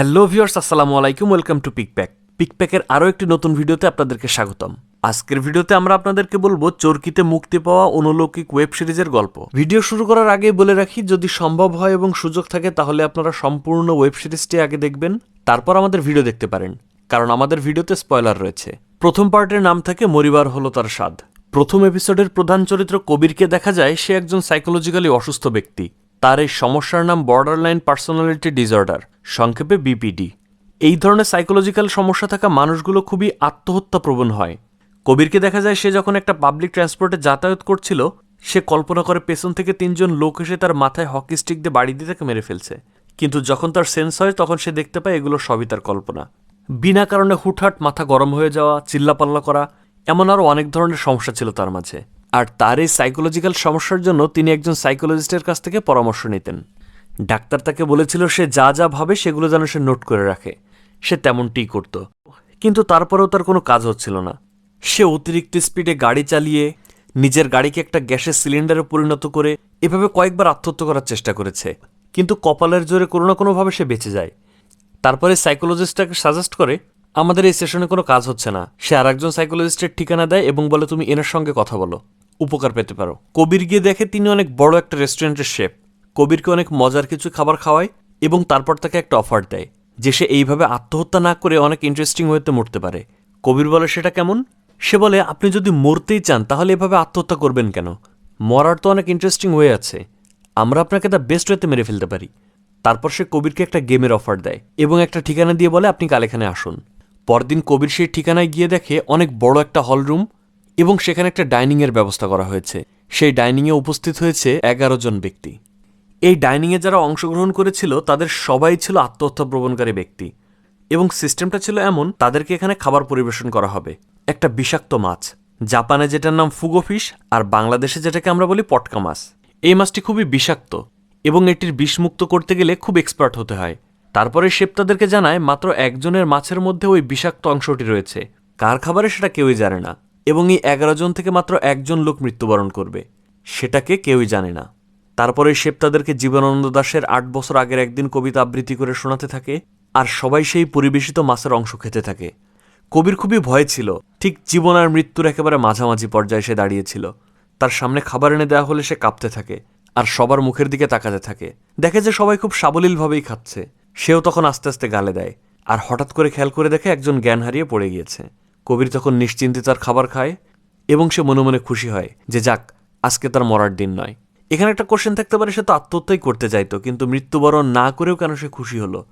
Hello viewers, আসসালামু আলাইকুম, welcome to পিকপ্যাক পিকপ্যাকের আরও একটি নতুন ভিডিওতে আপনাদেরকে স্বাগতম। আজকের ভিডিওতে আমরা আপনাদেরকে বলব চরকিতে মুক্তি পাওয়া অনুলৌকিক ওয়েব সিরিজের গল্প। ভিডিও শুরু করার আগে বলে রাখি, যদি সম্ভব হয় এবং সুযোগ থাকে, তাহলে আপনারা সম্পূর্ণ ওয়েব সিরিজটি আগে দেখবেন, তারপর আমাদের ভিডিও দেখতে পারেন, কারণ আমাদের ভিডিওতে স্পয়লার রয়েছে। প্রথম পার্টের নাম থাকে মরিবার হলো তার স্বাদ। প্রথম এপিসোডের প্রধান চরিত্র কবিরকে দেখা যায়, সে একজন সাইকোলজিক্যালি অসুস্থ ব্যক্তি। তার এই সমস্যার নাম বর্ডারলাইন পার্সোনালিটি ডিসঅর্ডার সংক্ষেপে বিপিডি এই ধরনের সাইকোলজিক্যাল সমস্যা থাকা মানুষগুলো খুবই আত্মহত্যা প্রবণ হয়। কবিরকে দেখা যায় সে যখন একটা পাবলিক ট্রান্সপোর্টে যাতায়াত করছিল, সে কল্পনা করে পেছন থেকে তিনজন লোক এসে তার মাথায় হকি স্টিক দিয়ে বাড়ি দিয়ে তাকে মেরে ফেলছে। কিন্তু যখন তার সেন্স হয়, তখন সে দেখতে পায় এগুলো সবই তার কল্পনা। বিনা কারণে হুটহাট মাথা গরম হয়ে যাওয়া, চিল্লাপাল্লা করা, এমন আরও অনেক ধরনের সমস্যা ছিল তার মাঝে। আর তার এই সাইকোলজিক্যাল সমস্যার জন্য তিনি একজন সাইকোলজিস্টের কাছ থেকে পরামর্শ নিতেন। ডাক্তার তাকে বলেছিল সে যা যা ভাবে সেগুলো যেন সে নোট করে রাখে। সে তেমনটিই করত। কিন্তু তারপরেও তার কোনো কাজ হচ্ছিল না। সে অতিরিক্ত স্পিডে গাড়ি চালিয়ে, নিজের গাড়িকে একটা গ্যাসের সিলিন্ডারে পরিণত করে এভাবে কয়েকবার আত্মহত্যা করার চেষ্টা করেছে। কিন্তু কপালের জোরে কোনো না কোনোভাবে সে বেঁচে যায়। তারপরে সাইকোলজিস্টটাকে সাজেস্ট করে, আমাদের এই সেশনে কোনো কাজ হচ্ছে না। সে আর একজন সাইকোলজিস্টের ঠিকানা দেয় এবং বলে, তুমি এনার সঙ্গে কথা বলো। উপকার পেতে পারো। কবির গিয়ে দেখে তিনি অনেক বড় একটা রেস্টুরেন্টের শেফ। কবিরকে অনেক মজার কিছু খাবার খাওয়ায় এবং তারপর তাকে একটা অফার দেয়, যে সে এইভাবে আত্মহত্যা না করে অনেক ইন্টারেস্টিং হতে মরতে পারে। কবির বলে, সেটা কেমন? সে বলে, আপনি যদি মরতেই চান, তাহলে এভাবে আত্মহত্যা করবেন কেন? মরার তো অনেক ইন্টারেস্টিং হয়ে আছে। আমরা আপনাকে দ্য বেস্ট ওয়েতে মেরে ফেলতে পারি। তারপর সে কবিরকে একটা গেমের অফার দেয় এবং একটা ঠিকানা দিয়ে বলে, আপনি কাল এখানে আসুন। পরদিন কবির সেই ঠিকানায় গিয়ে দেখে অনেক বড় একটা হল রুম এবং সেখানে একটা ডাইনিংয়ের ব্যবস্থা করা হয়েছে। সেই ডাইনিংয়ে উপস্থিত হয়েছে এগারো জন ব্যক্তি। এই ডাইনিংয়ে যারা অংশগ্রহণ করেছিল, তাদের সবাই ছিল আত্মহত্যা প্রবণকারী ব্যক্তি এবং সিস্টেমটা ছিল এমন, তাদেরকে এখানে খাবার পরিবেশন করা হবে। একটা বিষাক্ত মাছ, জাপানে যেটার নাম ফুগো ফিশ আর বাংলাদেশে যেটাকে আমরা বলি পটকা মাছ। এই মাছটি খুবই বিষাক্ত এবং এটির বিষমুক্ত করতে গেলে খুব এক্সপার্ট হতে হয়। তারপরে শেপ তাদেরকে জানায়, মাত্র একজনের মাছের মধ্যে ওই বিষাক্ত অংশটি রয়েছে। কার খাবারে সেটা কেউই জানে না। এবং এই এগারো জন থেকে মাত্র একজন লোক মৃত্যুবরণ করবে। সেটাকে কেউই জানে না। তারপরে শেপ তাদেরকে জীবনানন্দ দাশের আট বছর আগের একদিন কবিতা আবৃত্তি করে শোনাতে থাকে আর সবাই সেই পরিবেশিত মাছের অংশ খেতে থাকে। কবির খুবই ভয় ছিল। ঠিক জীবন আর মৃত্যুর একেবারে মাঝামাঝি পর্যায়ে সে দাঁড়িয়েছিল। তার সামনে খাবার এনে দেওয়া হলে সে কাঁপতে থাকে আর সবার মুখের দিকে তাকাতে থাকে। দেখে যে সবাই খুব সাবলীলভাবেই খাচ্ছে। সেও তখন আস্তে আস্তে গালে দেয় আর হঠাৎ করে খেয়াল করে দেখে একজন জ্ঞান হারিয়ে পড়ে গিয়েছে। কবির তখন নিশ্চিন্তে তার খাবার খায় এবং সে মনে মনে খুশি হয় যে যাক, আজকে তার মরার দিন নয়। এখানে একটা কোশ্চেন থাকতে পারে, সে তো আত্মহত্যাই করতে চাইতো, কিন্তু মৃত্যুবরণ না করেও কেন সে খুশি হলো?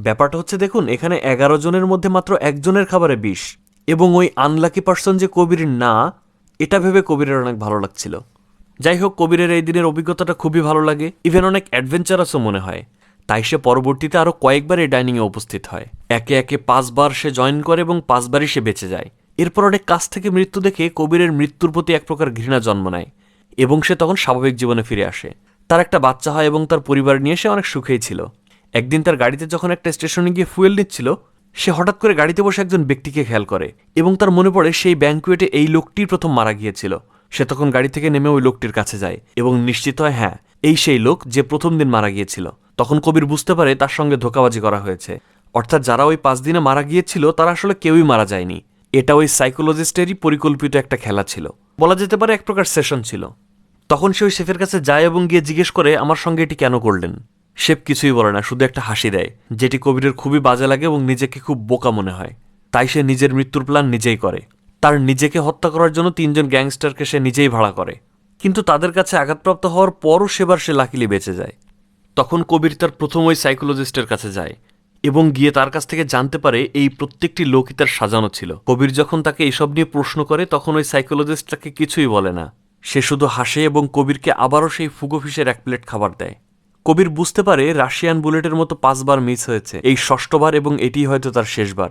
ব্যাপারটা হচ্ছে, দেখুন, এখানে এগারো জনের মধ্যে মাত্র একজনের খাবারে বিষ এবং ওই আনলাকি পার্সন যে কবির না, এটা ভেবে কবিরের অনেক ভালো লাগছিল। যাই হোক, কবিরের এই দিনের অভিজ্ঞতাটা খুবই ভালো লাগে। ইভেন অনেক অ্যাডভেঞ্চারাসও মনে হয়। তাই সে পরবর্তীতে আরও কয়েকবার এই ডাইনিংয়ে উপস্থিত হয়। একে একে পাঁচবার সে জয়েন করে এবং পাঁচবারই সে বেঁচে যায়। এরপর অনেক কাছ থেকে মৃত্যু দেখে কবিরের মৃত্যুর প্রতি এক প্রকার ঘৃণা জন্ম নেয় এবং সে তখন স্বাভাবিক জীবনে ফিরে আসে। তার একটা বাচ্চা হয় এবং তার পরিবার নিয়ে সে অনেক সুখেই ছিল। একদিন তার গাড়িতে যখন একটা স্টেশনে গিয়ে ফুয়েল নিচ্ছিল, সে হঠাৎ করে গাড়িতে বসে একজন ব্যক্তিকে খেয়াল করে এবং তার মনে পড়ে সেই ব্যাঙ্কুয়েটে এই লোকটির প্রথম মারা গিয়েছিল। সে তখন গাড়ি থেকে নেমে ওই লোকটির কাছে যায় এবং নিশ্চিত হয় হ্যাঁ এই সেই লোক যে প্রথম দিন মারা গিয়েছিল। তখন কবির বুঝতে পারে তার সঙ্গে ধোকাবাজি করা হয়েছে। অর্থাৎ যারা ওই পাঁচ দিনে মারা গিয়েছিল, তারা আসলে কেউই মারা যায়নি। এটা ওই সাইকোলজিস্টেরই পরিকল্পিত একটা খেলা ছিল। বলা যেতে পারে এক প্রকার সেশন ছিল। তখন সে ওই শেফের কাছে যায় এবং গিয়ে জিজ্ঞেস করে, আমার সঙ্গে এটি কেন করলেন? শেফ কিছুই বলে না, শুধু একটা হাসি দেয়, যেটি কবিরের খুবই বাজে লাগে এবং নিজেকে খুব বোকা মনে হয়। তাই সে নিজের মৃত্যুর প্ল্যান নিজেই করে। তার নিজেকে হত্যা করার জন্য তিনজন গ্যাংস্টারকে সে নিজেই ভাড়া করে। কিন্তু তাদের কাছে আঘাতপ্রাপ্ত হওয়ার পরও সেবার সে লাকিলি বেঁচে যায়। তখন কবির তার প্রথম ওই সাইকোলজিস্টের কাছে যায় এবং গিয়ে তার কাছ থেকে জানতে পারে এই প্রত্যেকটি লোকই তার সাজানো ছিল। কবির যখন তাকে এইসব নিয়ে প্রশ্ন করে, তখন ওই সাইকোলজিস্ট তাকে কিছুই বলে না। সে শুধু হাসে এবং কবিরকে আবারও সেই ফুগো ফিশের এক প্লেট খাবার দেয়। কবির বুঝতে পারে রাশিয়ান বুলেটের মতো পাঁচবার মিস হয়েছে। এই ষষ্ঠবার এবং এটি হয়তো তার শেষবার।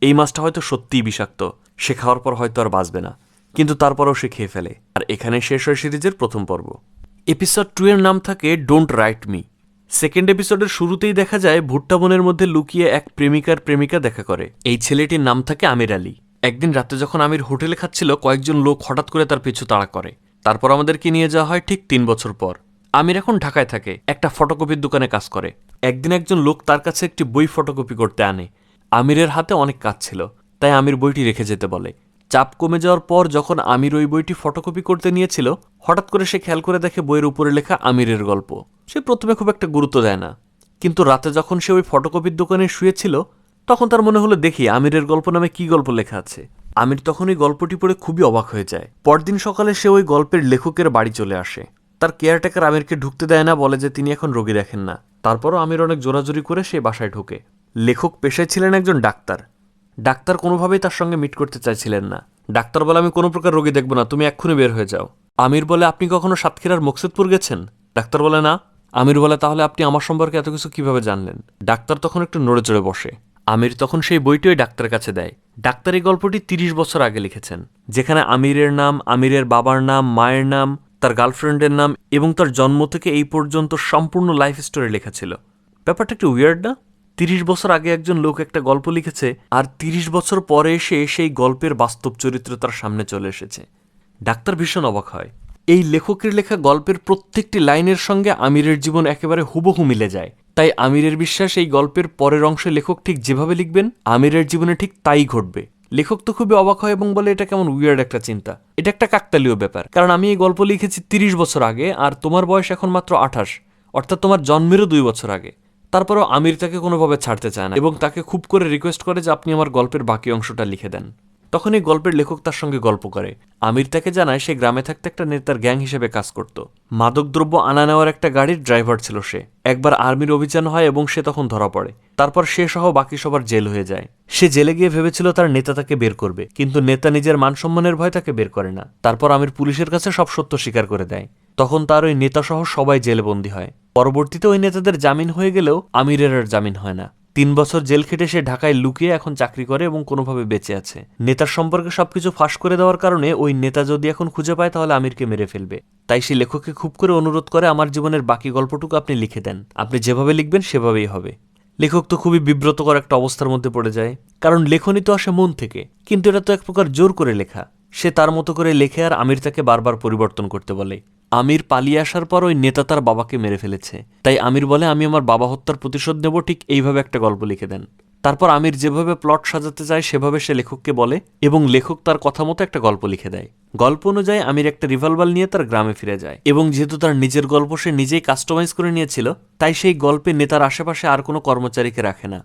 এই মাছটা হয়তো সত্যিই বিষাক্ত। সে খাওয়ার পর হয়তো আর বাঁচবে না। কিন্তু তারপরেও সে খেয়ে ফেলে। আর এখানে শেষ হয় সিরিজের প্রথম পর্ব। এপিসোড টু এর নাম থাকে ডোন্ট রাইট মি সেকেন্ড এপিসোডের শুরুতেই দেখা যায় ভুট্টা বনের মধ্যে লুকিয়ে এক প্রেমিকার প্রেমিকা দেখা করে। এই ছেলেটির নাম থাকে আমির আলী। একদিন রাতে যখন আমির হোটেলে খাচ্ছিল, কয়েকজন লোক হঠাৎ করে তার পিছু তাড়া করে। তারপর আমাদেরকে নিয়ে যাওয়া হয় ঠিক তিন বছর পর। আমির এখন ঢাকায় থাকে, একটা ফটোকপির দোকানে কাজ করে। একদিন একজন লোক তার কাছে একটি বই ফটোকপি করতে আনে। আমিরের হাতে অনেক কাজ ছিল, তাই আমির বইটি রেখে যেতে বলে। চাপ কমে যাওয়ার পর যখন আমির ওই বইটি ফটোকপি করতে নিয়েছিল, হঠাৎ করে সে খেয়াল করে দেখে বইয়ের উপরে লেখা আমিরের গল্প। সে প্রথমে খুব একটা গুরুত্ব দেয় না। কিন্তু রাতে যখন সে ওই ফটোকপির দোকানে শুয়েছিল, তখন তার মনে হলো, দেখি, আমিরের গল্প নামে কি গল্প লেখা আছে? আমির তখন ওই গল্পটি পড়ে খুবই অবাক হয়ে যায়। পরদিন সকালে সে ওই গল্পের লেখকের বাড়ি চলে আসে। তার কেয়ারটেকার আমিরকে ঢুকতে দেয় না, বলে যে তিনি এখন রোগী দেখেন না। তারপরও আমির অনেক জোরাজুরি করে সে বাসায় ঢোকে। লেখক পেশায় ছিলেন একজন ডাক্তার। ডাক্তার কোনোভাবেই তার সঙ্গে মিট করতে চাইছিলেন না। ডাক্তার বলে, আমি কোনো প্রকার রোগী দেখব না, তুমি এক্ষুনি বের হয়ে যাও। আমির বলে, আপনি কখনো সাতক্ষীরার মকসুদপুর গেছেন? ডাক্তার বলে, না। আমির বলে, তাহলে আপনি আমার সম্পর্কে এত কিছু কীভাবে জানলেন? ডাক্তার তখন একটু নড়ে চড়ে বসে। আমির তখন সেই বইটি ওই ডাক্তারের কাছে দেয়। ডাক্তার এই গল্পটি তিরিশ বছর আগে লিখেছেন, যেখানে আমিরের নাম, আমিরের বাবার নাম, মায়ের নাম, তার গার্লফ্রেন্ডের নাম এবং তার জন্ম থেকে এই পর্যন্ত সম্পূর্ণ লাইফ স্টোরি লেখা ছিল। ব্যাপারটা একটু উইয়ার্ড না? তিরিশ বছর আগে একজন লোক একটা গল্প লিখেছে, আর তিরিশ বছর পরে এসে সেই গল্পের বাস্তব চরিত্র তার সামনে চলে এসেছে। ডাক্তার ভীষণ অবাক হয়। এই লেখকের লেখা গল্পের প্রত্যেকটি লাইনের সঙ্গে আমিরের জীবন একেবারে হুবহু মিলে যায়। তাই আমিরের বিশ্বাস এই গল্পের পরের অংশে লেখক ঠিক যেভাবে লিখবেন, আমিরের জীবনে ঠিক তাই ঘটবে। লেখক তো খুবই অবাক হয় এবং বলে, এটা কেমন উইয়ার্ড একটা চিন্তা। এটা একটা কাকতালীয় ব্যাপার। কারণ আমি এই গল্প লিখেছি তিরিশ বছর আগে, আর তোমার বয়স এখন মাত্র আঠাশ। অর্থাৎ তোমার জন্মেরও দুই বছর আগে। তারপরও আমির তাকে কোনোভাবে ছাড়তে চায় না এবং তাকে খুব করে রিকোয়েস্ট করে যে আপনি আমার গল্পের বাকি অংশটা লিখে দেন। তখন এই গল্পের লেখক তার সঙ্গে গল্প করে। আমির তাকে জানায় সে গ্রামে থাকতে একটা নেতার গ্যাং হিসেবে কাজ করত। মাদকদ্রব্য আনা নেওয়ার একটা গাড়ির ড্রাইভার ছিল সে। একবার আর্মির অভিযান হয় এবং সে তখন ধরা পড়ে। তারপর সে সহ বাকি সবার জেল হয়ে যায়। সে জেলে গিয়ে ভেবেছিল তার নেতা তাকে বের করবে, কিন্তু নেতা নিজের মান সম্মানের ভয় তাকে বের করে না। তারপর আমির পুলিশের কাছে সব সত্য স্বীকার করে দেয়। তখন তার ওই নেতা সহ সবাই জেলে বন্দী হয়। পরবর্তীতে ওই নেতাদের জামিন হয়ে গেলেও আমিরের আর জামিন হয় না। তিন বছর জেল খেটে সে ঢাকায় লুকিয়ে এখন চাকরি করে এবং কোনোভাবে বেঁচে আছে। নেতার সম্পর্কে সবকিছু ফাঁস করে দেওয়ার কারণে ওই নেতা যদি এখন খুঁজে পায় তাহলে আমিরকে মেরে ফেলবে। তাই সে লেখককে খুব করে অনুরোধ করে আমার জীবনের বাকি গল্পটুকু আপনি লিখে দেন। আপনি যেভাবে লিখবেন সেভাবেই হবে। লেখক তো খুবই বিব্রতকর একটা অবস্থার মধ্যে পড়ে যায়। কারণ লেখনী তো আসে মন থেকে, কিন্তু এটা তো এক প্রকার জোর করে লেখা। সে তার মতো করে লেখে আর আমির তাকে বারবার পরিবর্তন করতে বলে। আমির পালিয়ে আসার পর ওই নেতা তার বাবাকে মেরে ফেলেছে। তাই আমির বলে, আমি আমার বাবা হত্যার প্রতিশোধ নেব, ঠিক এইভাবে একটা গল্প লিখে দেন। তারপর আমির যেভাবে প্লট সাজাতে চায়, সেভাবে সে লেখককে বলে এবং লেখক তার কথা মতো একটা গল্প লিখে দেয়। গল্প অনুযায়ী আমির একটা রিভলভার নিয়ে তার গ্রামে ফিরে যায় এবং যেহেতু তার নিজের গল্প সে নিজেই কাস্টমাইজ করে নিয়েছিল, তাই সেই গল্পে নেতার আশেপাশে আর কোনো কর্মচারীকে রাখে না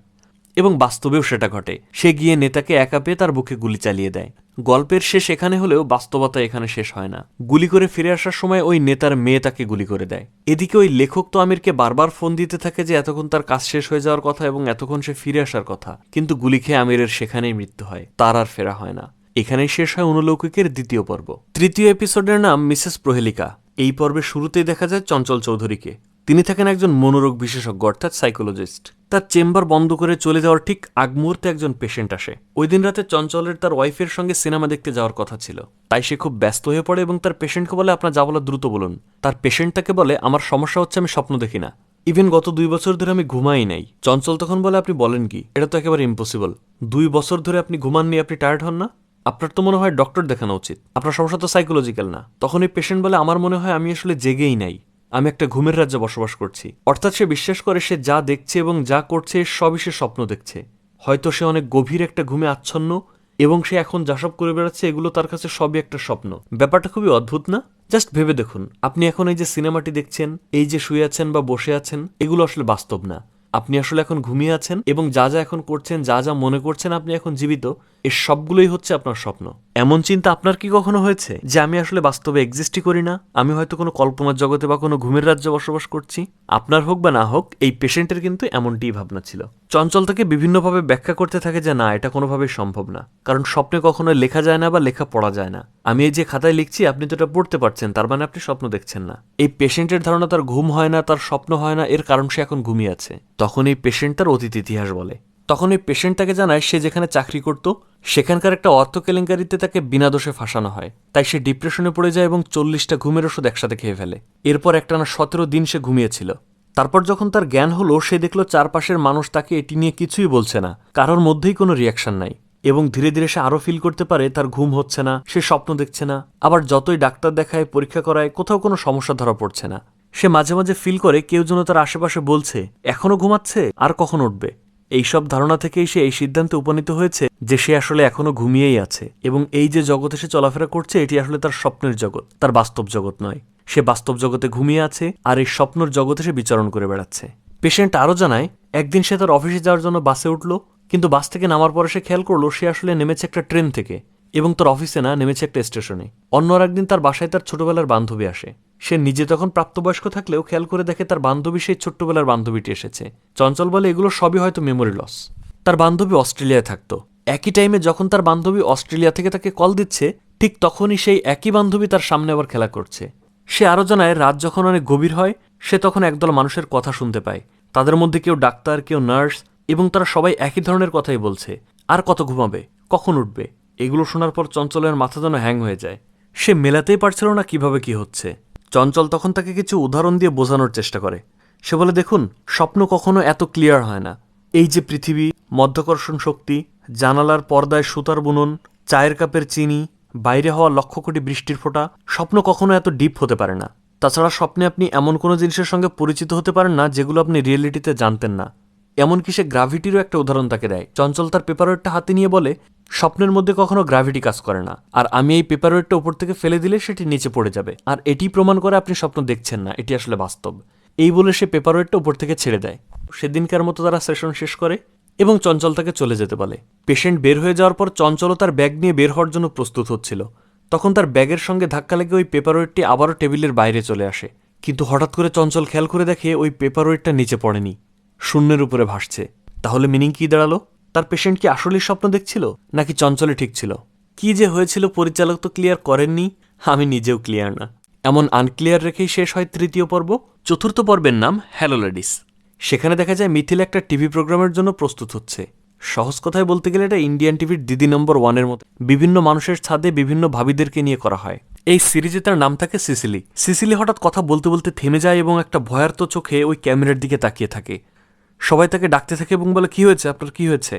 এবং বাস্তবেও সেটা ঘটে। সে গিয়ে নেতাকে একা পেয়ে তার বুকে গুলি চালিয়ে দেয়। গল্পের শেষ এখানে হলেও বাস্তবতা এখানে শেষ হয় না। গুলি করে ফিরে আসার সময় ওই নেতার মেয়ে তাকে গুলি করে দেয়। এদিকে ওই লেখক তো আমিরকে বারবার ফোন দিতে থাকে যে এতক্ষণ তার কাজ শেষ হয়ে যাওয়ার কথা এবং এতক্ষণ সে ফিরে আসার কথা। কিন্তু গুলি খেয়ে আমিরের সেখানেই মৃত্যু হয়, তার আর ফেরা হয় না। এখানেই শেষ হয় অনুলৌকিকের দ্বিতীয় পর্ব। তৃতীয় এপিসোডের নাম মিসেস প্রহেলিকা। এই পর্বের শুরুতেই দেখা যায় চঞ্চল চৌধুরীকে। তিনি থাকেন একজন মনোরোগ বিশেষজ্ঞ, অর্থাৎ সাইকোলজিস্ট তার চেম্বার বন্ধ করে চলে যাওয়ার ঠিক আগ মুহূর্তে একজন পেশেন্ট আসে। ওই দিন রাতে চঞ্চলের তার ওয়াইফের সঙ্গে সিনেমা দেখতে যাওয়ার কথা ছিল। তাই সে খুব ব্যস্ত হয়ে পড়ে এবং তার পেশেন্টকে বলে, আপনার যা বলা দ্রুত বলুন। তার পেশেন্ট তাকে বলে, আমার সমস্যা হচ্ছে, আমি স্বপ্ন দেখি না। ইভেন গত দুই বছর ধরে আমি ঘুমাই নাই। চঞ্চল তখন বলে, আপনি বলেন কি? এটা তো একেবারে ইম্পসিবল দুই বছর ধরে আপনি ঘুমাননি, আপনি টায়ার্ড হন না? আপনার তো মনে হয় ডক্টর দেখানো উচিত। আপনার সমস্যা তো সাইকোলজিক্যাল না। তখন এই পেশেন্ট বলে, আমার মনে হয় আমি আসলে জেগেই নাই। আমি একটা ঘুমের রাজ্যে বসবাস করছি। অর্থাৎ সে বিশ্বাস করে সে যা দেখছে এবং যা করছে, সবই সে স্বপ্ন দেখছে। হয়তো সে অনেক গভীর একটা ঘুমে আচ্ছন্ন, এবং সে এখন যা সব করে বেড়াচ্ছে, এগুলো তার কাছে সবই একটা স্বপ্ন। ব্যাপারটা খুবই অদ্ভুত, না? জাস্ট ভেবে দেখুন, আপনি এখন এই যে সিনেমাটি দেখছেন, এই যে শুয়ে আছেন বা বসে আছেন, এগুলো আসলে বাস্তব না। আপনি আসলে এখন ঘুমিয়ে আছেন, এবং যা যা এখন করছেন, যা যা মনে করছেন আপনি এখন জীবিত এর সবগুলোই হচ্ছে আপনার স্বপ্ন। এমন চিন্তা আপনার কি কখনো হয়েছে? যে আমি আসলে বাস্তবে এক্সিস্টই করি না? আমি হয়তো কোনো কল্পনার জগতে বা কোনো ঘুমের রাজ্যে বসবাস করছি? আপনার হোক বা না হোক, এই পেশেন্টের কিন্তু এমনটিই ভাবনা ছিল। চঞ্চল তাকে বিভিন্নভাবে ব্যাখ্যা করতে থাকে যে, না, এটা কোনোভাবেই সম্ভব না। কারণ স্বপ্নে কখনো লেখা যায় না বা লেখা পড়া যায় না। আমি এই যে খাতায় লিখছি, আপনি তো এটা পড়তে পারছেন, তার মানে আপনি স্বপ্ন দেখছেন না। এই পেশেন্টের ধারণা তার ঘুম হয় না, তার স্বপ্ন হয় না, এর কারণ সে এখন ঘুমিয়ে আছে। তখন এই পেশেন্ট তার অতীত ইতিহাস বলে। তখন এই পেশেন্ট তাকে জানায় সে যেখানে চাকরি করত, সেখানকার একটা অর্থ কেলেঙ্কারিতে তাকে বিনা দোষে ফাঁসানো হয়। তাই সে ডিপ্রেশনে পড়ে যায় এবং চল্লিশটা ঘুমের ওষুধ একসাথে খেয়ে ফেলে। এরপর একটানা সতেরো দিন সে ঘুমিয়েছিল। তারপর যখন তার জ্ঞান হলো, সে দেখল চারপাশের মানুষ তাকে এটি নিয়ে কিছুই বলছে না। কারোর মধ্যেই কোনো রিয়াকশন নাই। এবং ধীরে ধীরে সে আরও ফিল করতে পারে, তার ঘুম হচ্ছে না, সে স্বপ্ন দেখছে না। আবার যতই ডাক্তার দেখায়, পরীক্ষা করায়, কোথাও কোনো সমস্যা ধরা পড়ছে না। সে মাঝে মাঝে ফিল করে, কেউ যেন তার আশেপাশে বলছে, এখনও ঘুমাচ্ছে? আর কখন উঠবে? এইসব ধারণা থেকেই সে এই সিদ্ধান্তে উপনীত হয়েছে যে সে আসলে এখনও ঘুমিয়েই আছে এবং এই যে জগতে সে চলাফেরা করছে, এটি আসলে তার স্বপ্নের জগৎ, তার বাস্তব জগৎ নয়। সে বাস্তব জগতে ঘুমিয়ে আছে আর এই স্বপ্নর জগতে সে বিচরণ করে বেড়াচ্ছে। পেশেন্ট আরও জানায়, একদিন সে তার অফিসে যাওয়ার জন্য বাসে উঠল, কিন্তু বাস থেকে নামার পরে সে খেয়াল করল সে আসলে নেমেছে একটা ট্রেন থেকে এবং তার অফিসে না, নেমেছে একটা স্টেশনে। অন্য একদিন তার বাসায় তার ছোটবেলার বান্ধবী আসে। সে নিজে তখন প্রাপ্তবয়স্ক থাকলেও খেয়াল করে দেখে তার বান্ধবী সেই ছোট্টবেলার বান্ধবীটি এসেছে। চঞ্চল বলে, এগুলো সবই হয়তো মেমোরি লস তার বান্ধবী অস্ট্রেলিয়ায় থাকতো। একই টাইমে যখন তার বান্ধবী অস্ট্রেলিয়া থেকে তাকে কল দিচ্ছে, ঠিক তখনই সেই একই বান্ধবী তার সামনে আবার খেলা করছে। সে আরও জানায়, রাত যখন অনেক গভীর হয়, সে তখন একদল মানুষের কথা শুনতে পায়। তাদের মধ্যে কেউ ডাক্তার, কেউ নার্স এবং তারা সবাই একই ধরনের কথাই বলছে। আর কত ঘুমাবে? কখন উঠবে? এগুলো শোনার পর চঞ্চলের মাথা যেন হ্যাং হয়ে যায়। সে মেলাতেই পারছিল না কীভাবে কি হচ্ছে। চঞ্চল তখন তাকে কিছু উদাহরণ দিয়ে বোঝানোর চেষ্টা করে। সে বলে, দেখুন, স্বপ্ন কখনো এত ক্লিয়ার হয় না। এই যে পৃথিবী, মধ্যাকর্ষণ শক্তি, জানালার পর্দায় সুতার বুনন, চায়ের কাপের চিনি, বাইরে হওয়া লক্ষ কোটি বৃষ্টির ফোঁটা, স্বপ্ন কখনো এত ডিপ হতে পারে না। তাছাড়া স্বপ্নে আপনি এমন কোনো জিনিসের সঙ্গে পরিচিত হতে পারেন না যেগুলো আপনি রিয়েলিটিতে জানতেন না। এমনকি সে গ্রাভিটিরও একটা উদাহরণ তাকে দেয়। চঞ্চল তার পেপারওয়েটটা হাতে নিয়ে বলে স্বপ্নের মধ্যে কখনো গ্রাভিটি কাজ করে না। আর আমি এই পেপারওয়েটটা উপর থেকে ফেলে দিলে সেটি নিচে পড়ে যাবে। আর এটি প্রমাণ করে আপনি স্বপ্ন দেখছেন না, এটি আসলে বাস্তব। এই বলে সে পেপারওয়েটটা উপর থেকে ছেড়ে দেয়। সেদিনকার মতো তারা সেশন শেষ করে এবং চঞ্চল তাকে চলে যেতে বলে। পেশেন্ট বের হয়ে যাওয়ার পর চঞ্চলও তার ব্যাগ নিয়ে বের হওয়ার জন্য প্রস্তুত হচ্ছিল। তখন তার ব্যাগের সঙ্গে ধাক্কা লেগে ওই পেপারওয়েটটি আবারও টেবিলের বাইরে চলে আসে। কিন্তু হঠাৎ করে চঞ্চল খেয়াল করে দেখে ওই পেপারওয়েটটা নিচে পড়েনি। শূন্যের উপরে ভাসছে। তাহলে মিনিং কি দাঁড়াল? তার পেশেন্ট কি আসলেই স্বপ্ন দেখছিল, নাকি চঞ্চলে ঠিক ছিল? কি যে হয়েছিল পরিচালক তো ক্লিয়ার করেননি, আমি নিজেও ক্লিয়ার না। এমন আনক্লিয়ার রেখেই শেষ হয় তৃতীয় পর্ব। চতুর্থ পর্বের নাম হ্যালো লেডিস সেখানে দেখা যায় মিথিল একটা টিভি প্রোগ্রামের জন্য প্রস্তুত হচ্ছে। সহজ কথায় বলতে গেলে এটা ইন্ডিয়ান টিভির দিদি নম্বর ওয়ানের মতো। বিভিন্ন মানুষের ছাদে বিভিন্ন ভাবিদেরকে নিয়ে করা হয়। এই সিরিজে তার নাম থাকে সিসিলি। সিসিলি হঠাৎ কথা বলতে বলতে থেমে যায় এবং একটা ভয়ার্ত চোখে ওই ক্যামেরার দিকে তাকিয়ে থাকে। সবাই তাকে ডাকতে থাকে এবং বলে, কি হয়েছে? আপনার কি হয়েছে?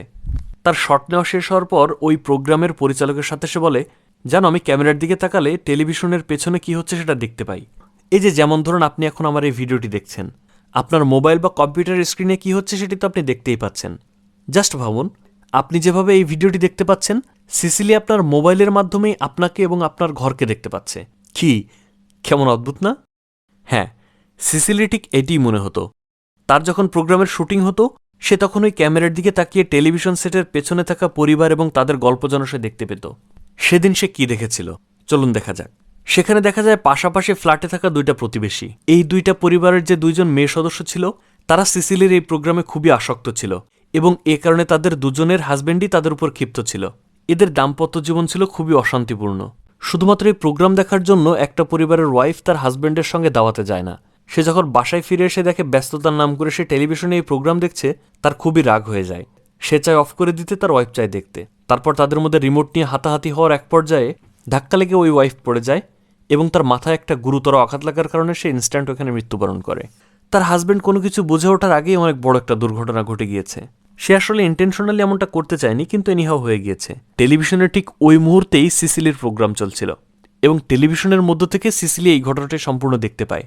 তার শট নেওয়া শেষ হওয়ার পর ওই প্রোগ্রামের পরিচালকের সাথে সে বলে, জানো, আমি ক্যামেরার দিকে তাকালে টেলিভিশনের পেছনে কি হচ্ছে সেটা দেখতে পাই। এই যে যেমন ধরুন আপনি এখন আমার এই ভিডিওটি দেখছেন, আপনার মোবাইল বা কম্পিউটার স্ক্রিনে কি হচ্ছে সেটি তো আপনি দেখতেই পাচ্ছেন। জাস্ট ভাবুন, আপনি যেভাবে এই ভিডিওটি দেখতে পাচ্ছেন, সিসিলি আপনার মোবাইলের মাধ্যমেই আপনাকে এবং আপনার ঘরকে দেখতে পাচ্ছে। কি? কেমন অদ্ভুত না? হ্যাঁ সিসিলি ঠিক এটিই মনে হতো। তার যখন প্রোগ্রামের শুটিং হতো, সে তখন ওই ক্যামেরার দিকে তাকিয়ে টেলিভিশন সেটের পেছনে থাকা পরিবার এবং তাদের গল্প যেন সে দেখতে পেত। সেদিন সে কি দেখেছিল? চলুন দেখা যাক। সেখানে দেখা যায় পাশাপাশি ফ্ল্যাটে থাকা দুইটা প্রতিবেশী। এই দুইটা পরিবারের যে দুইজন মেয়ে সদস্য ছিল, তারা সিসিলির এই প্রোগ্রামে খুবই আসক্ত ছিল এবং এ কারণে তাদের দুজনের হাজবেন্ডই তাদের উপর ক্ষিপ্ত ছিল। এদের দাম্পত্য জীবন ছিল খুবই অশান্তিপূর্ণ। শুধুমাত্র এই প্রোগ্রাম দেখার জন্য একটা পরিবারের ওয়াইফ তার হাজব্যান্ডের সঙ্গে দাওয়াতে যায় না। সে যখন বাসায় ফিরে এসে দেখে ব্যস্ততার নাম করে সে টেলিভিশনে এই প্রোগ্রাম দেখছে, তার খুবই রাগ হয়ে যায়। সে চায় অফ করে দিতে, তার ওয়াইফ চায় দেখতে। তারপর তাদের মধ্যে রিমোট নিয়ে হাতাহাতি হওয়ার এক পর্যায়ে ধাক্কা লেগে ওই ওয়াইফ পড়ে যায় এবং তার মাথায় একটা গুরুতর আঘাত লাগার কারণে সে ইনস্ট্যান্ট ওখানে মৃত্যুবরণ করে। তার হাজব্যান্ড কোনো কিছু বুঝে ওঠার আগেই অনেক বড় একটা দুর্ঘটনা ঘটে গিয়েছে। সে আসলে ইন্টেনশনালি এমনটা করতে চায়নি, কিন্তু এনিহাও হয়ে গিয়েছে। টেলিভিশনের ঠিক ওই মুহূর্তেই সিসিলির প্রোগ্রাম চলছিল এবং টেলিভিশনের মধ্য থেকে সিসিলি এই ঘটনাটি সম্পূর্ণ দেখতে পায়।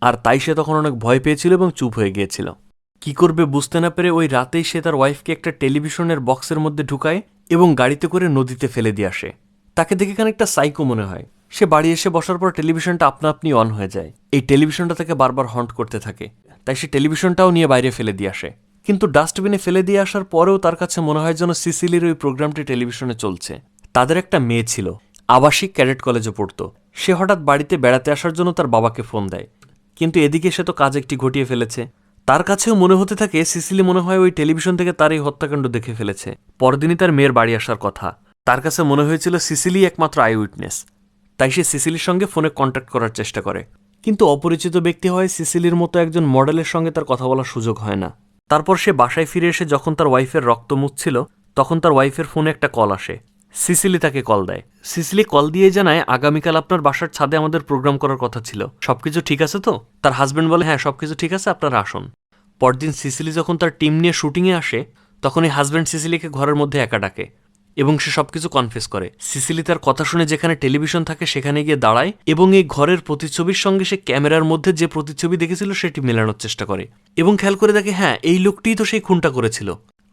আর তাই সে তখন অনেক ভয় পেয়েছিল এবং চুপ হয়ে গিয়েছিল। কি করবে বুঝতে না পেরে ওই রাতেই সে তার ওয়াইফকে একটা টেলিভিশনের বক্সের মধ্যে ঢুকায় এবং গাড়িতে করে নদীতে ফেলে দিয়ে আসে। তাকে দেখে খানিকটা সাইকো মনে হয়। সে বাড়ি এসে বসার পর টেলিভিশনটা আপনা আপনি অন হয়ে যায়। এই টেলিভিশনটা তাকে বারবার হন্ট করতে থাকে। তাই সে টেলিভিশনটাও নিয়ে বাইরে ফেলে দিয়ে আসে। কিন্তু ডাস্টবিনে ফেলে দিয়ে আসার পরেও তার কাছে মনে হয় যেন সিসিলির ওই প্রোগ্রামটি টেলিভিশনে চলছে। তাদের একটা মেয়ে ছিল। আবাসিক ক্যাডেট কলেজে পড়তো। সে হঠাৎ বাড়িতে বেড়াতে আসার জন্য তার বাবাকে ফোন দেয়। কিন্তু এদিকে সে তো কাজ একটি ঘটিয়ে ফেলেছে। তার কাছেও মনে হতে থাকে, সিসিলি মনে হয় ওই টেলিভিশন থেকে তার এই হত্যাকাণ্ড দেখে ফেলেছে। পরদিনই তার মেয়ের বাড়ি আসার কথা। তার কাছে মনে হয়েছিল সিসিলি একমাত্র আই উইটনেস। তাই সে সিসিলির সঙ্গে ফোনে কন্ট্যাক্ট করার চেষ্টা করে। কিন্তু অপরিচিত ব্যক্তি হয় সিসিলির মতো একজন মডেলের সঙ্গে তার কথা বলার সুযোগ হয় না। তারপর সে বাসায় ফিরে এসে যখন তার ওয়াইফের রক্ত মুছছিল, তখন তার ওয়াইফের ফোনে একটা কল আসে। সিসিলি তাকে কল দেয়। সিসিলি কল দিয়ে জানায়, আগামীকাল আপনার বাসার ছাদে আমাদের প্রোগ্রাম করার কথা ছিল। সবকিছু ঠিক আছে তো? তার হাজবেন্ড বলে হ্যাঁ সবকিছু ঠিক আছে, আপনারা আসুন। পরদিন সিসিলি যখন তার টিম নিয়ে শুটিংয়ে আসে, তখন এই হাজব্যান্ড সিসিলিকে ঘরের মধ্যে একা ডাকে এবং সে সবকিছু কনফেস করে। সিসিলি তার কথা শুনে যেখানে টেলিভিশন থাকে সেখানে গিয়ে দাঁড়ায় এবং এই ঘরের প্রতিচ্ছবির সঙ্গে সে ক্যামেরার মধ্যে যে প্রতিচ্ছবি দেখেছিল সেটি মেলানোর চেষ্টা করে এবং খেয়াল করে দেখে হ্যাঁ এই লোকটিই তো সেই খুনটা করেছিল।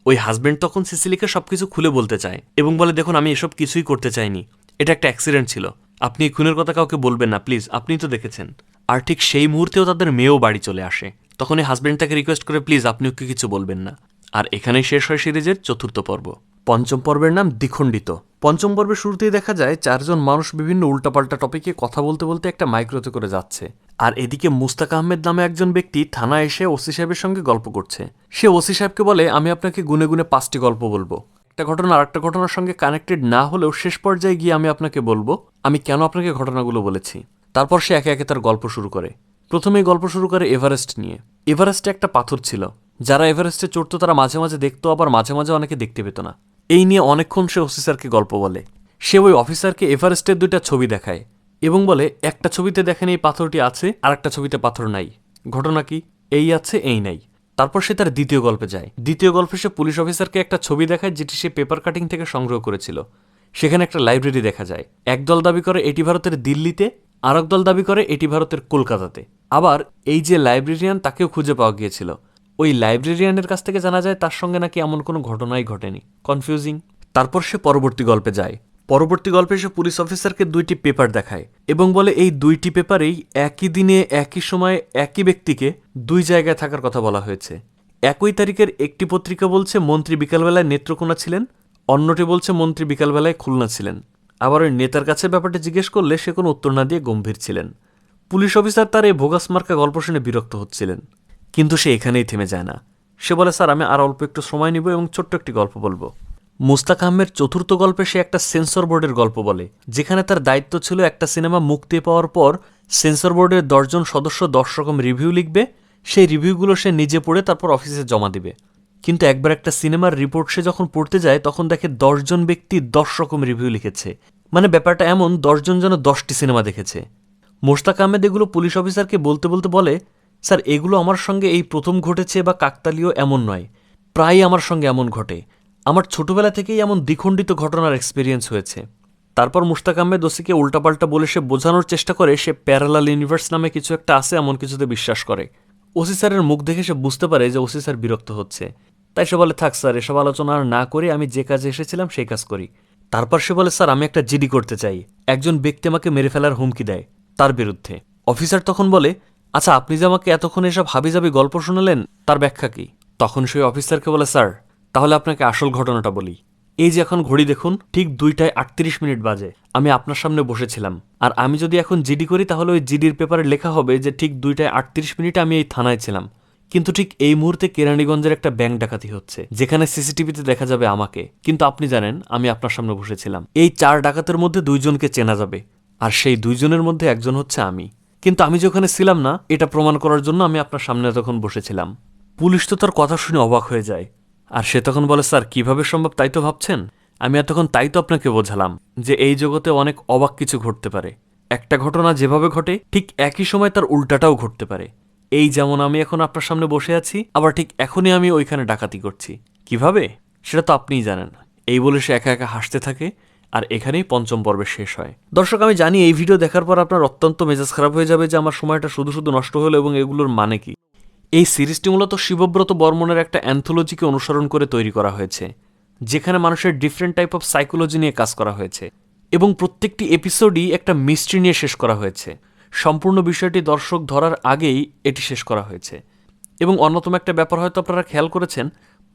ওই হাজব্যান্ড তখন সিসিলিকে সব কিছু খুলে বলতে চায় এবং বলে, দেখুন, আমি এসব কিছুই করতে চাইনি। এটা একটা অ্যাক্সিডেন্ট ছিল। আপনি এই খুনের কথা কাউকে বলবেন না প্লিজ আপনিই তো দেখেছেন। আর ঠিক সেই মুহূর্তেও তাদের মেয়েও বাড়ি চলে আসে। তখন এই হাজব্যান্ড তাকে রিকোয়েস্ট করে প্লিজ আপনি ওকে কিছু বলবেন না? আর এখানেই শেষ হয় সিরিজের চতুর্থ পর্ব। পঞ্চম পর্বের নাম দ্বিখণ্ডিত। পঞ্চম পর্বের শুরুতেই দেখা যায় চারজন মানুষ বিভিন্ন উল্টাপাল্টা টপিকে কথা বলতে বলতে একটা মাইক্রোতে করে যাচ্ছে। আর এদিকে মুস্তাক আহমেদ নামে একজন ব্যক্তি থানায় এসে ওসি সাহেবের সঙ্গে গল্প করছে। সে ওসি সাহেবকে বলে, আমি আপনাকে গুনে গুনে পাঁচটি গল্প বলব। একটা ঘটনা আর একটা ঘটনার সঙ্গে কানেক্টেড না হলেও শেষ পর্যায়ে গিয়ে আমি আপনাকে বলব, আমি কেন আপনাকে ঘটনাগুলো বলেছি? তারপর সে একে একে তার গল্প শুরু করে। প্রথমেই গল্প শুরু করে এভারেস্ট নিয়ে। এভারেস্টে একটা পাথর ছিল। যারা এভারেস্টে চড়তো তারা মাঝে মাঝে দেখতো, আবার মাঝে মাঝে অনেকে দেখতে পেত না। এই নিয়ে অনেকক্ষণ সে অফিসারকে গল্প বলে। সে ওই অফিসারকে এভারেস্টের দুইটা ছবি দেখায় এবং বলে, একটা ছবিতে দেখেন এই পাথরটি আছে আর একটা ছবিতে পাথর নাই। ঘটনা কি? এই আছে, এই নাই। তারপর সে তার দ্বিতীয় গল্পে যায়। দ্বিতীয় গল্পে সে পুলিশ অফিসারকে একটা ছবি দেখায়, যেটি সে পেপার কাটিং থেকে সংগ্রহ করেছিল। সেখানে একটা লাইব্রেরি দেখা যায়। একদল দাবি করে এটি ভারতের দিল্লিতে, আরেক দল দাবি করে এটি ভারতের কলকাতাতে। আবার এই যে লাইব্রেরিয়ান তাকেও খুঁজে পাওয়া গিয়েছিল। ওই লাইব্রেরিয়ানের কাছ থেকে জানা যায় তার সঙ্গে নাকি এমন কোনো ঘটনাই ঘটেনি। কনফিউজিং তারপর সে পরবর্তী গল্পে যায়। পরবর্তী গল্পে সে পুলিশ অফিসারকে দুইটি পেপার দেখায় এবং বলে এই দুইটি পেপারেই একই দিনে, একই সময়ে, একই ব্যক্তিকে দুই জায়গায় থাকার কথা বলা হয়েছে। একই তারিখের একটি পত্রিকা বলছে, মন্ত্রী বিকালবেলায় নেত্রকোনা ছিলেন, অন্যটি বলছে, মন্ত্রী বিকালবেলায় খুলনা ছিলেন। আবার ওই নেতার কাছে ব্যাপারটি জিজ্ঞেস করলে সে কোনো উত্তর না দিয়ে গম্ভীর ছিলেন। পুলিশ অফিসার তার এই ভোগাস মার্কা গল্প শুনে বিরক্ত হচ্ছিলেন। কিন্তু সে এখানেই থেমে যায় না। সে বলে, স্যার, আমি আর অল্প একটু সময় নিব এবং ছোট্ট একটি গল্প বলব। মুস্তাক আহমের চতুর্থ গল্পে সে একটা সেন্সর বোর্ডের গল্প বলে, যেখানে তার দায়িত্ব ছিল একটা সিনেমা মুক্তি পাওয়ার পর সেন্সর বোর্ডের দশজন সদস্য দশ রকম রিভিউ লিখবে, সেই রিভিউগুলো সে নিজে পড়ে তারপর অফিসে জমা দিবে। কিন্তু একবার একটা সিনেমার রিপোর্ট সে যখন পড়তে যায়, তখন দেখে দশজন ব্যক্তি দশ রকম রিভিউ লিখেছে। মানে ব্যাপারটা এমন, দশজন যেন দশটি সিনেমা দেখেছে। মোস্তাক আহমেদ এগুলো পুলিশ অফিসারকে বলতে বলতে বলে স্যার, এগুলো আমার সঙ্গে এই প্রথম ঘটেছে বা কাকতালীয় এমন নয়। প্রায়ই আমার সঙ্গে এমন ঘটে। আমার ছোটবেলা থেকেই এমন দ্বিখণ্ডিত ঘটনার এক্সপিরিয়েন্স হয়েছে। তারপর মুস্তাক আহমেদ ওসিকে উল্টাপাল্টা বলে সে বোঝানোর চেষ্টা করে, সে প্যারালাল ইউনিভার্স নামে কিছু একটা আছে এমন কিছুতে বিশ্বাস করে। ওসি স্যারের মুখ দেখে সে বুঝতে পারে যে ওসি স্যার বিরক্ত হচ্ছে। তাই সে বলে, থাক স্যার, এসব আলোচনা আর না করে আমি যে কাজে এসেছিলাম সেই কাজ করি। তারপর সে বলে, স্যার, আমি একটা জিডি করতে চাই। একজন ব্যক্তি আমাকে মেরে ফেলার হুমকি দেয়, তার বিরুদ্ধে। অফিসার তখন বলে আচ্ছা আপনি যে আমাকে এতক্ষণ এসব হাবিজাবি গল্প শোনালেন, তার ব্যাখ্যা কি? তখন সেই অফিসারকে বলে, স্যার, তাহলে আপনাকে আসল ঘটনাটা বলি। এই যে এখন ঘড়ি দেখুন, ঠিক দুইটায় আটত্রিশ মিনিট বাজে। আমি আপনার সামনে বসেছিলাম। আর আমি যদি এখন জিডি করি, তাহলে ওই জিডির পেপারে লেখা হবে যে ঠিক দুইটায় আটত্রিশ মিনিটে আমি এই থানায় ছিলাম। কিন্তু ঠিক এই মুহূর্তে কেরানীগঞ্জের একটা ব্যাংক ডাকাতি হচ্ছে, যেখানে সিসিটিভিতে দেখা যাবে আমাকে। কিন্তু আপনি জানেন, আমি আপনার সামনে বসেছিলাম। এই চার ডাকাতের মধ্যে দুইজনকে চেনা যাবে। আর সেই দুইজনের মধ্যে একজন হচ্ছে আমি। কিন্তু আমি যে ওখানে ছিলাম না, এটা প্রমাণ করার জন্য আমি আপনার সামনে তখন বসেছিলাম। পুলিশ তো তার কথা শুনে অবাক হয়ে যায়। আর সে তখন বলে, স্যার, কীভাবে সম্ভব তাই তো ভাবছেন? আমি এতক্ষণ তাই তো আপনাকে বোঝালাম যে এই জগতে অনেক অবাক কিছু ঘটতে পারে। একটা ঘটনা যেভাবে ঘটে, ঠিক একই সময় তার উল্টাটাও ঘটতে পারে। এই যেমন আমি এখন আপনার সামনে বসে আছি, আবার ঠিক এখনই আমি ওইখানে ডাকাতি করছি। কীভাবে? সেটা তো আপনিই জানেন। এই বলে সে একা একা হাসতে থাকে আর এখানেই পঞ্চম পর্বে শেষ হয়। দর্শক, আমি জানি এই ভিডিও দেখার পর আপনার অত্যন্ত মেজাজ খারাপ হয়ে যাবে যে আমার সময়টা শুধু শুধু নষ্ট হলো এবং এগুলোর মানে কি। এই সিরিজটি মূলত শিবব্রত বর্মনের একটা অ্যান্থোলজিকে অনুসরণ করে তৈরি করা হয়েছে, যেখানে মানুষের ডিফারেন্ট টাইপ অফ সাইকোলজি নিয়ে কাজ করা হয়েছে এবং প্রত্যেকটি এপিসোডই একটা মিস্ট্রি নিয়ে শেষ করা হয়েছে। সম্পূর্ণ বিষয়টি দর্শক ধরার আগেই এটি শেষ করা হয়েছে। এবং অন্যতম একটা ব্যাপার হয়তো আপনারা খেয়াল করেছেন,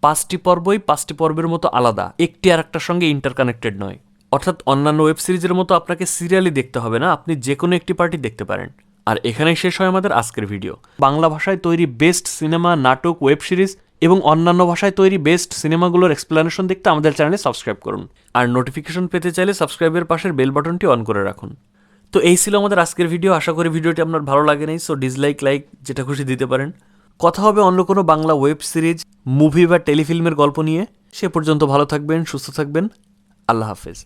পাঁচটি পর্বই পাঁচটি পর্বের মতো আলাদা, একটি আর একটার সঙ্গে ইন্টারকানেক্টেড নয়। অর্থাৎ অন্যান্য ওয়েব সিরিজের মতো আপনাকে সিরিয়ালি দেখতে হবে না, আপনি যে কোনো একটি পার্টি দেখতে পারেন। আর এখানেই শেষ হয় আমাদের আজকের ভিডিও বাংলা ভাষায় তৈরি বেস্ট সিনেমা নাটক ওয়েব সিরিজ এবং অন্যান্য ভাষায় তৈরি বেস্ট সিনেমাগুলোর এক্সপ্লেনেশন দেখতে আমাদের চ্যানেলে সাবস্ক্রাইব করুন। আর নোটিফিকেশন পেতে চাইলে সাবস্ক্রাইবের পাশের বেল বাটনটি অন করে রাখুন। তো এই ছিল আমাদের আজকের ভিডিও আশা করি ভিডিওটি আপনার ভালো লাগে নাই সো ডিসলাইক লাইক যেটা খুশি দিতে পারেন। কথা হবে অন্য কোনো বাংলা ওয়েব সিরিজ মুভি বা টেলিফিল্মের গল্প নিয়ে। সে পর্যন্ত ভালো থাকবেন, সুস্থ থাকবেন। আল্লাহ হাফেজ।